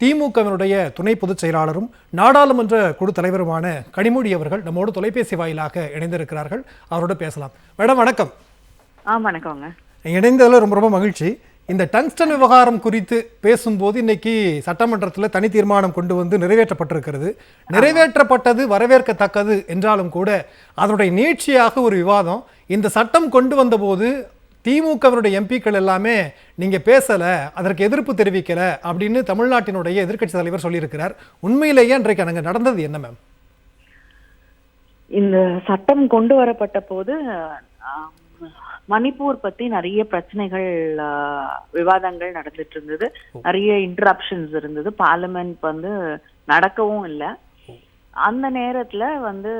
திமுகவினுடைய துணை பொதுச் செயலாளரும் நாடாளுமன்ற குழு தலைவருமான கனிமொழி அவர்கள் நம்மோடு தொலைபேசி வாயிலாக இணைந்திருக்கிறார்கள். அவரோட பேசலாம். மேடம் வணக்கம். ஆ வணக்கங்க இணைந்ததில் ரொம்ப ரொம்ப மகிழ்ச்சி. இந்த டங்ஸ்டன் விவகாரம் குறித்து பேசும்போது இன்னைக்கு சட்டமன்றத்தில் தனி தீர்மானம் கொண்டு வந்து நிறைவேற்றப்பட்டிருக்கிறது. நிறைவேற்றப்பட்டது வரவேற்கத்தக்கது என்றாலும் கூட அதனுடைய நீட்சியாக ஒரு விவாதம் இந்த சட்டம் கொண்டு வந்தபோது திமுகவினுடைய எம்பிக்கள் எல்லாமே நீங்க பேசல அதற்கு எதிர்ப்பு தெரிவிக்கல அப்படின்னு தமிழ்நாட்டினுடைய எதிர்க்கட்சி தலைவர் சொல்லியிருக்கிறார். உண்மையிலேயே அன்றைக்கு அங்க நடந்தது என்ன மேம் இந்த சட்டம் கொண்டு வரப்பட்ட போது மணிப்பூர் பத்தி நிறைய பிரச்சனைகள் விவாதங்கள் நடந்துட்டு இருந்தது. நிறைய இன்டரப்ஷன்ஸ் இருந்தது. பார்லிமெண்ட் வந்து நடக்கவும் இல்லை. அந்த நேரத்துல வந்து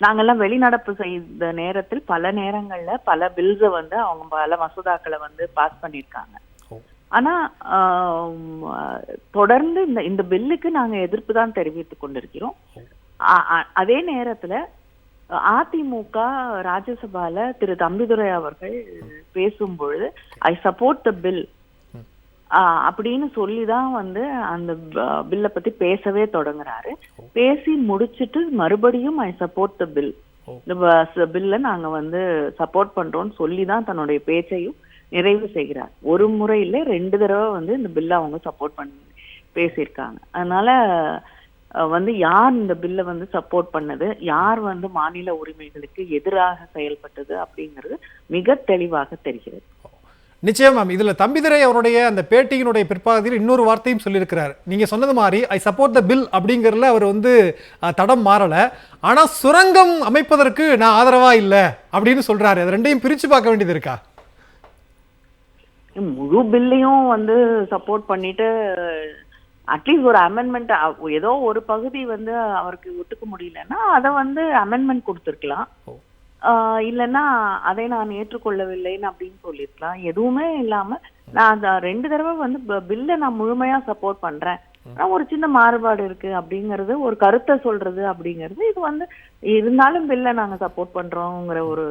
நாங்கெல்லாம் வெளிநடப்பு செய்த நேரத்தில் பல நேரங்கள்ல பல பில்ஸை வந்து அவங்க பல மசோதாக்களை வந்து பாஸ் பண்ணியிருக்காங்க. ஓ. ஆனா தொடர்ந்து இந்த இந்த பில்லுக்கு நாங்க எதிர்ப்பு தான் தெரிவித்துக் கொண்டிருக்கிறோம். அதே நேரத்துல அதிமுக ராஜ்யசபால திரு. தம்பிதுரை அவர்கள் பேசும் பொழுது ஐ சப்போர்ட் த பில் அப்படின்னு சொல்லி தான் வந்து அந்த பில்லை பத்தி பேசவே தொடங்குறாரு. பேசி முடிச்சிட்டு மறுபடியும் ஐ சப்போர்ட் த பில் பில்லை நாங்க வந்து சப்போர்ட் பண்றோம்னு சொல்லி தான் தன்னுடைய பேச்சையும் நிறைவு செய்கிறார். ஒரு முறை இல்ல ரெண்டு தடவை வந்து இந்த பில்லை அவங்க சப்போர்ட் பண்ணி பேசியிருக்காங்க. அதனால வந்து யார் இந்த பில்லை வந்து சப்போர்ட் பண்ணது யார் வந்து மாநில உரிமைகளுக்கு எதிராக செயல்பட்டது அப்படிங்கிறது மிக தெளிவாக தெரிகிறது. நிச்சயம் மேம் இதுல தம்பிதுரை அவருடைய அந்த பேட்டியினுடைய பிற்பாதியில் இன்னொரு வார்த்தையும் சொல்லியிருக்கிறார். நீங்க சொன்னது மாதிரி ஐ சப்போர்ட் த பில் அப்படிங்கறதுல அவர் வந்து தடம் மாறல. ஆனா சுரங்கம் அமைப்பதற்கு நான் ஆதரவா இல்ல அப்படின்னு சொல்றாரு. அது ரெண்டையும் பிரிச்சு பார்க்க வேண்டியது இருக்கா? முழு பில்லையும் வந்து சப்போர்ட் பண்ணிட்டு அட்லீஸ்ட் ஒரு அமெண்ட்மெண்ட் ஏதோ ஒரு பகுதி வந்து அவருக்கு ஒத்துக்க முடியலன்னா அதை வந்து அமெண்ட்மெண்ட் கொடுத்துருக்கலாம். ஓ. இல்லைன்னா அதை நான் ஏற்றுக்கொள்ளவில்லைன்னு அப்படின்னு சொல்லியிருக்கலாம். எதுவுமே இல்லாம நான் அந்த ரெண்டு தடவை வந்து பில்லை நான் முழுமையா சப்போர்ட் பண்றேன். ஆனா ஒரு சின்ன மாறுபாடு இருக்கு அப்படிங்கறது ஒரு கருத்தை சொல்றது அப்படிங்கிறது இது வந்து இருந்தாலும் பில்லை நாங்க சப்போர்ட் பண்றோங்கிற ஒரு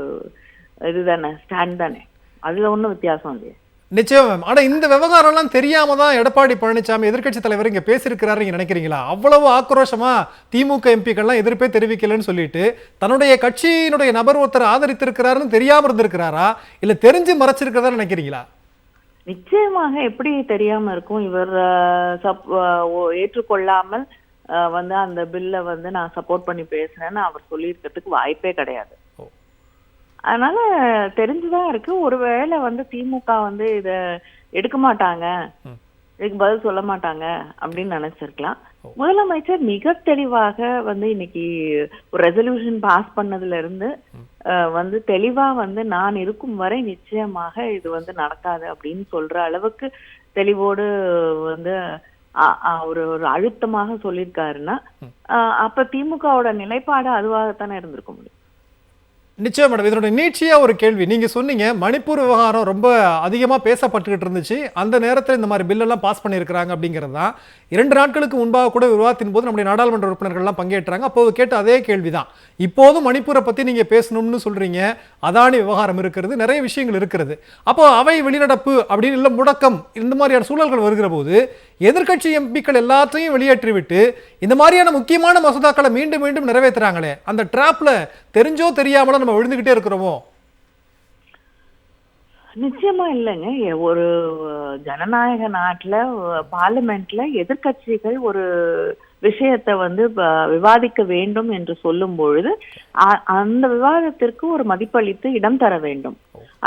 இதுதானே ஸ்டாண்ட் தானே. அதுல ஒண்ணும் வித்தியாசம் இல்லையா. நிச்சயம் மேம் ஆனால் இந்த விவகாரம்லாம் தெரியாம தான் எடப்பாடி பழனிசாமி எதிர்க்கட்சி தலைவர் இங்கே பேசியிருக்கிறாரு நீங்கள் நினைக்கிறீங்களா? அவ்வளவு ஆக்ரோஷமாக திமுக எம்பிக்கள்லாம் எதிர்ப்பே தெரிவிக்கலன்னு சொல்லிட்டு தன்னுடைய கட்சியினுடைய நபர் ஒருத்தர் ஆதரித்திருக்கிறாருன்னு தெரியாமல் இருந்திருக்கிறாரா? இல்லை தெரிஞ்சு மறைச்சிருக்கிறதா நினைக்கிறீங்களா? நிச்சயமாக எப்படி தெரியாம இருக்கும்? இவர் சப்- ஓ- ஏற்றுக்கொள்ளாமல் வந்து அந்த பில்லை வந்து நான் சப்போர்ட் பண்ணி பேசுறேன்னு அவர் சொல்லியிருக்கிறதுக்கு வாய்ப்பே கிடையாது. அதனால தெரிஞ்சுதான் இருக்கு. ஒருவேளை வந்து திமுக வந்து இத எடுக்க மாட்டாங்க. இதுக்கு பதில் சொல்ல மாட்டாங்க அப்படின்னு நினைச்சிருக்கலாம். முதலமைச்சர் மிக தெளிவாக வந்து இன்னைக்கு ஒரு ரெசல்யூஷன் பாஸ் பண்ணதுல இருந்து வந்து தெளிவா வந்து நான் இருக்கும் வரை நிச்சயமாக இது வந்து நடக்காது அப்படின்னு சொல்ற அளவுக்கு தெளிவோடு வந்து ஒரு ஒரு அழுத்தமாக சொல்லியிருக்காருன்னா அப்ப திமுகவோட நிலைப்பாடு அதுவாகத்தானே இருந்திருக்க முடியும்? நிச்சயம் மேடம் இதனுடைய நீட்சியாக ஒரு கேள்வி. நீங்கள் சொன்னீங்க மணிப்பூர் விவகாரம் ரொம்ப அதிகமாக பேசப்பட்டுக்கிட்டு இருந்துச்சு. அந்த நேரத்தில் இந்த மாதிரி பில்லெல்லாம் பாஸ் பண்ணியிருக்கிறாங்க அப்படிங்கிறது தான். இரண்டு நாட்களுக்கு முன்பாக கூட விவாதத்தின் போது நம்முடைய நாடாளுமன்ற உறுப்பினர்கள்லாம் பங்கேற்றாங்க. அப்போது கேட்ட அதே கேள்வி தான் இப்போதும் மணிப்பூரை பற்றி நீங்கள் பேசணும்னு சொல்கிறீங்க அதானி விவகாரம் இருக்கிறது. நிறைய விஷயங்கள் இருக்கிறது. அப்போ அவை வெளிநடப்பு அப்படின்னு இல்லை முடக்கம் இந்த மாதிரியான சூழல்கள் வருகிற போது எதிர்க்கட்சி எம்பிக்கள் எல்லாத்தையும் வெளியேற்றிவிட்டு இந்த மாதிரியான முக்கியமான மசோதாக்களை மீண்டும் மீண்டும் நிறைவேற்றுறாங்களே. அந்த ட்ராப்பில் தெரிஞ்சோ தெரியாமலோ நம்ம விழுந்துகிட்டே இருக்கிறோமோ? நிச்சயமா இல்லைங்க. ஒரு ஜனநாயக நாட்டில் பார்லிமெண்ட்ல எதிர்க்கட்சிகள் ஒரு விஷயத்தை வந்து விவாதிக்க வேண்டும் என்று சொல்லும் பொழுது அந்த விவாதத்திற்கு ஒரு மதிப்பளித்து இடம் தர வேண்டும்.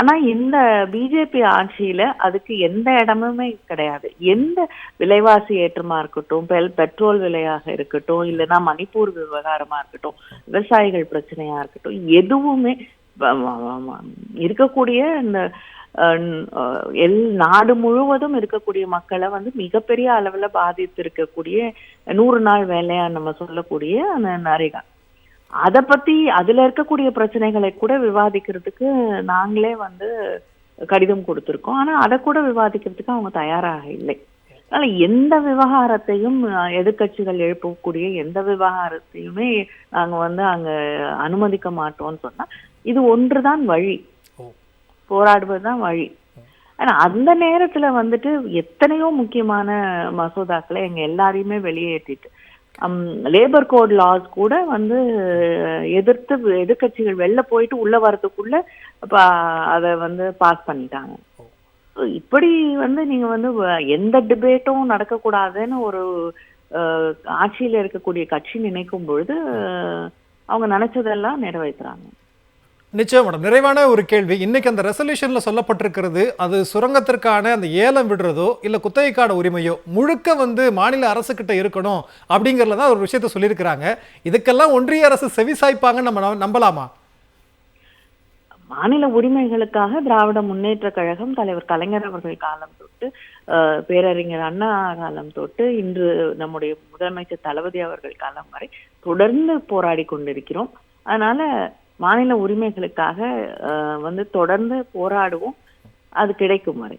ஆனா இந்த பிஜேபி ஆட்சியில அதுக்கு எந்த இடமுமே கிடையாது. எந்த விலைவாசி ஏற்றமா இருக்கட்டும் பெல் பெட்ரோல் விலையாக இருக்கட்டும் இல்லைன்னா மணிப்பூர் விவகாரமா இருக்கட்டும் விவசாயிகள் பிரச்சனையா இருக்கட்டும் எதுவுமே இருக்கக்கூடிய இந்த எல் நாடு முழுவதும் இருக்கக்கூடிய மக்களை வந்து மிகப்பெரிய அளவுல பாதித்து இருக்கக்கூடிய நூறு நாள் வேலையா நம்ம சொல்லக்கூடிய அந்த நரேகா அதை பத்தி அதுல இருக்கக்கூடிய பிரச்சனைகளை கூட விவாதிக்கிறதுக்கு நாங்களே வந்து கடிதம் கொடுத்திருக்கோம். ஆனா அதை கூட விவாதிக்கிறதுக்கு அவங்க தயாராக இல்லை. அதனால எந்த விவகாரத்தையும் அஹ், எதிர்க்கட்சிகள் எழுப்பக்கூடிய எந்த விவகாரத்தையுமே நாங்க வந்து அங்க அனுமதிக்க மாட்டோம்னு சொன்னா இது ஒன்றுதான் வழி. போராடுவது போராடுவதுதான் வழி. ஆனா அந்த நேரத்துல வந்துட்டு எத்தனையோ முக்கியமான மசோதாக்களை எங்க எல்லாரையுமே வெளியேற்றிட்டு லேபர் கோட் லாஸ் கூட வந்து எதிர்த்து எதிர்க்கட்சிகள் வெளில போயிட்டு உள்ள வரதுக்குள்ள அதை வந்து பாஸ் பண்ணிட்டாங்க. இப்படி வந்து நீங்க வந்து எந்த டிபேட்டும் நடக்கக்கூடாதுன்னு ஒரு ஆட்சியில இருக்கக்கூடிய கட்சி நினைக்கும் பொழுது அவங்க நினைச்சதெல்லாம் நிறைவேற்றுறாங்க நிச்சயம் மேடம். நிறைவான ஒரு கேள்வி. இன்னைக்கு அந்த ரெசல்யூஷன்ல சொல்லப்பட்டிருக்கிறது அது சுரங்கத்திற்கான அந்த ஏலம் விடுறதோ இல்ல குத்தகைக்கான உரிமையோ முழுக்க வந்து மாநில அரசு கிட்ட இருக்கணும் அப்படிங்கறதுல தான் ஒரு விஷயத்த சொல்லியிருக்கிறாங்க. இதுக்கெல்லாம் ஒன்றிய அரசு செவிசாய்ப்பாங்கன்னு நம்ம நம்பலாமா? மாநில உரிமைகளுக்காக திராவிட முன்னேற்ற கழகம் தலைவர் கலைஞர் அவர்கள் காலம் தொட்டு அஹ், பேரறிஞர் அண்ணா காலம் தொட்டு இன்று நம்முடைய முதலமைச்சர் தளபதி அவர்கள் காலம் வரை தொடர்ந்து போராடி கொண்டிருக்கிறோம். அதனால மாநில உரிமைகளுக்காக வந்து தொடர்ந்து போராடுவோம். அது கிடைக்கும் வரை.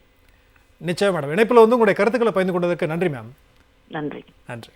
நிச்சயம் மேடம் இணைப்புல வந்து உங்களுடைய கருத்துக்களை பகிர்ந்து கொண்டதற்கு நன்றி மேம் நன்றி. நன்றி.